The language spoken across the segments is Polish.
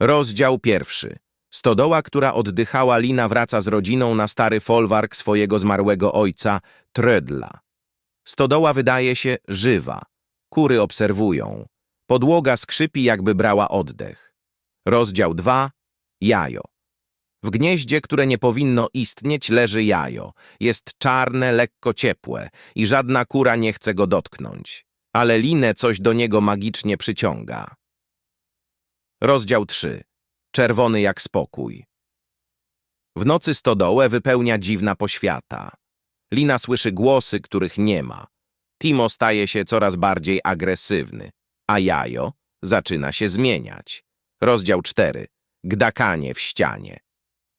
Rozdział pierwszy. Stodoła, która oddychała Lina wraca z rodziną na stary folwark swojego zmarłego ojca, Trödla. Stodoła wydaje się żywa. Kury obserwują. Podłoga skrzypi, jakby brała oddech. Rozdział 2. Jajo. W gnieździe, które nie powinno istnieć, leży jajo. Jest czarne, lekko ciepłe i żadna kura nie chce go dotknąć. Ale linę coś do niego magicznie przyciąga. Rozdział 3. Czerwony jak spokój. W nocy stodołę wypełnia dziwna poświata. Lina słyszy głosy, których nie ma. Timo staje się coraz bardziej agresywny, a jajo zaczyna się zmieniać. Rozdział 4. Gdakanie w ścianie.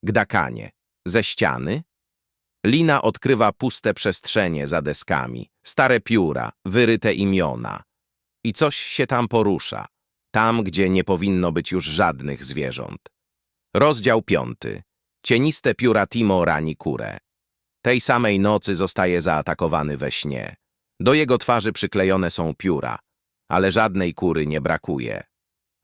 Gdakanie. Ze ściany? Lina odkrywa puste przestrzenie za deskami, stare pióra, wyryte imiona. I coś się tam porusza, tam, gdzie nie powinno być już żadnych zwierząt. Rozdział piąty. Cieniste pióra Timo rani kurę. Tej samej nocy zostaje zaatakowany we śnie. Do jego twarzy przyklejone są pióra, ale żadnej kury nie brakuje.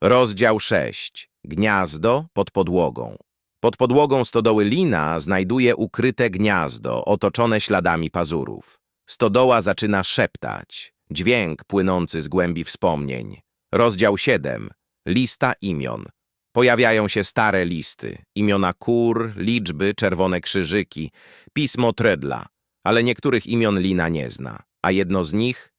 Rozdział 6. Gniazdo pod podłogą. Pod podłogą stodoły Lina znajduje ukryte gniazdo otoczone śladami pazurów. Stodoła zaczyna szeptać. Dźwięk płynący z głębi wspomnień. Rozdział 7. Lista imion. Pojawiają się stare listy. Imiona kur, liczby, czerwone krzyżyki, pismo Tredla. Ale niektórych imion Lina nie zna, a jedno z nich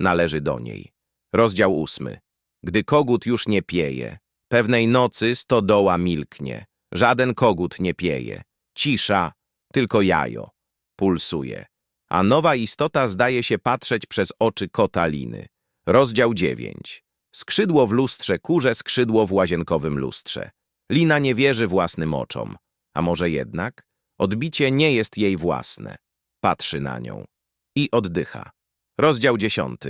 należy do niej. Rozdział 8. Gdy kogut już nie pieje. Pewnej nocy stodoła milknie. Żaden kogut nie pieje. Cisza, tylko jajo. Pulsuje. A nowa istota zdaje się patrzeć przez oczy kota Liny. Rozdział 9. Skrzydło w lustrze kurze, skrzydło w łazienkowym lustrze. Lina nie wierzy własnym oczom. A może jednak? Odbicie nie jest jej własne. Patrzy na nią. I oddycha. Rozdział 10.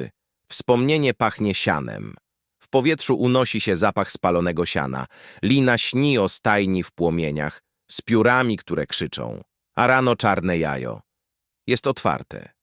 Wspomnienie pachnie sianem. W powietrzu unosi się zapach spalonego siana. Lina śni o stajni w płomieniach, z piórami, które krzyczą. A rano czarne jajo. Jest otwarte.